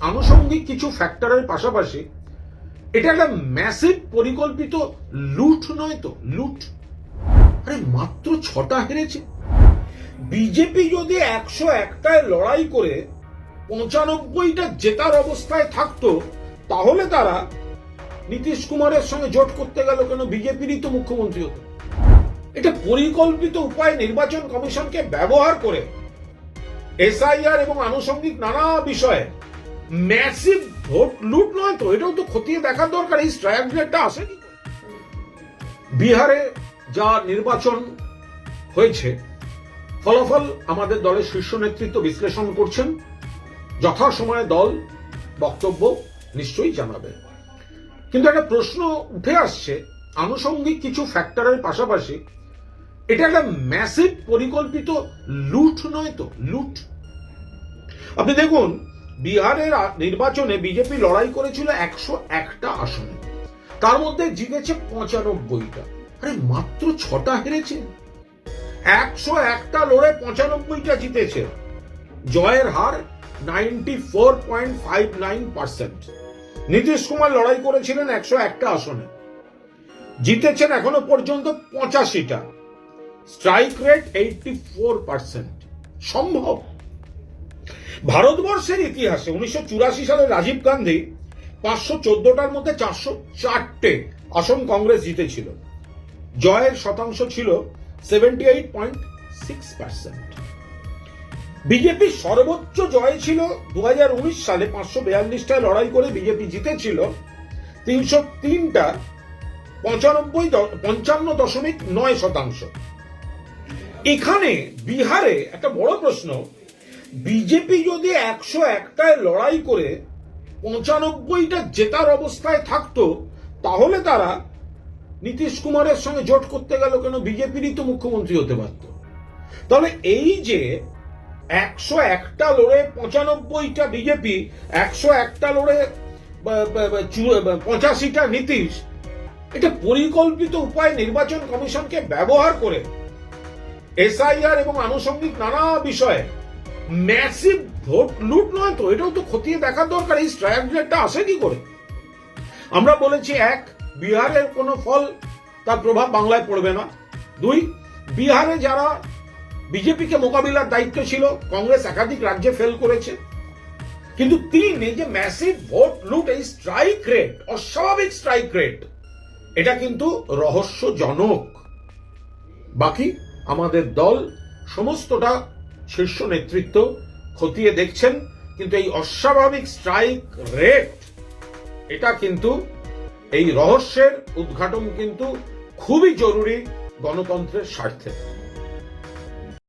আনুষঙ্গিক কিছু ফ্যাক্টরের পাশাপাশি এটা একটা ম্যাসিভ পরিকল্পিত লুট নয় তো, লুট। আরে মাত্র ছটা হেরেছে। বিজেপি যদি একশো একটায় লড়াই করে পঁচানব্বইটা জেতার অবস্থায় থাকতো, তাহলে তারা নীতিশ কুমারের সঙ্গে জোট করতে গেল কেন? বিজেপিরই তো মুখ্যমন্ত্রী হতো। এটা পরিকল্পিত উপায় নির্বাচন কমিশনকে ব্যবহার করে এসআইআর এবং আনুষঙ্গিক নানা বিষয়ে ম্যাসিভ ভোট লুট নয় তো? এটাও তো খতিয়ে দেখার দরকার। এই স্ট্রায়াগ্রেডটা আসে কি? বিহারে যা নির্বাচন হয়েছে, ফলাফল আমাদের দলের শীর্ষ নেতৃত্ব বিশ্লেষণ করছেন। যথাসময়ে দল বক্তব্য নিশ্চয়ই জানাবে। কিন্তু একটা প্রশ্ন উঠে আসছে, আনুষঙ্গিক কিছু ফ্যাক্টরের পাশাপাশি। এটা একটা ম্যাসিভ পরিকল্পিত লুট নয় তো? লুট আপনি দেখুন বিহারের নির্বাচনে বিজেপি লড়াই করেছিল একশো একটা আসনে। তার মধ্যে জিতেছে পঁচানব্বইটা। আরে, মাত্র ছটা হেরেছে। একশো একটা লড়ে পঁচানব্বইটা জিতেছে। জয়ের হার ninety four point five nine percent. Nitish Kumar লড়াই করেছিলেন একশো একটা আসনে। জিতেছেন এখনও পর্যন্ত পঁচাশিটা। Strike rate eighty four percent. সম্ভব। ভারতবর্ষের ইতিহাসে উনিশশো চুরাশি সালে রাজীব গান্ধী পাঁচশো চোদ্দটার মধ্যে চারশো চারটে আসন কংগ্রেস জিতেছিল। জয়ের শতাংশ ছিল seventy eight point six percent বিজেপির সর্বোচ্চ জয় ছিল দুহাজার উনিশ সালে পাঁচশো বিয়াল্লিশটায় লড়াই করে বিজেপি জিতেছিল তিনশো তিনটা পঁচানব্বই পঞ্চান্ন দশমিক নয় শতাংশ। এখানে বিহারে একটা বড় প্রশ্ন বিজেপি যদি একশো একটায় লড়াই করে পঁচানব্বইটা জেতার অবস্থায় থাকতো, তাহলে তারা নীতিশ কুমারের সঙ্গে জোট করতে গেল কেন? বিজেপিরই তো মুখ্যমন্ত্রী হতে পারত। তাহলে এই যে একশো একটা লড়ে পঁচানব্বইটা বিজেপি, একশো একটা লড়ে পঁচাশিটা নীতিশ, এটা পরিকল্পিত উপায় নির্বাচন কমিশনকে ব্যবহার করে এসআইআর এবং আনুষঙ্গিক নানা বিষয়ে ম্যাসিভ ভোট লুট নয় তো? এটাও তো খতিয়ে দেখার দরকার। এই স্ট্রায়াগ্রেডটা আসে কি করে? আমরা বলেছি, এক, বিহারের কোনো ফল তার প্রভাব বাংলায় পড়বে না। দুই, বিহারে যারা বিজেপিকে মোকাবিলার দায়িত্ব ছিল, কংগ্রেস একাধিক রাজ্যে ফেল করেছে। কিন্তু তিন, এই যে ম্যাসিভ ভোট লুট এই স্ট্রাইক রেট অস্বাভাবিক স্ট্রাইক রেট এটা কিন্তু রহস্যজনক। বাকি, আমাদের দল সমস্তটা শীর্ষ নেতৃত্ব খতিয়ে দেখছেন, কিন্তু এই অস্বাভাবিক স্ট্রাইক রেট এটা কিন্তু এই রহস্যের উদ্ঘাটন কিন্তু খুবই জরুরি গণতন্ত্রের স্বার্থে।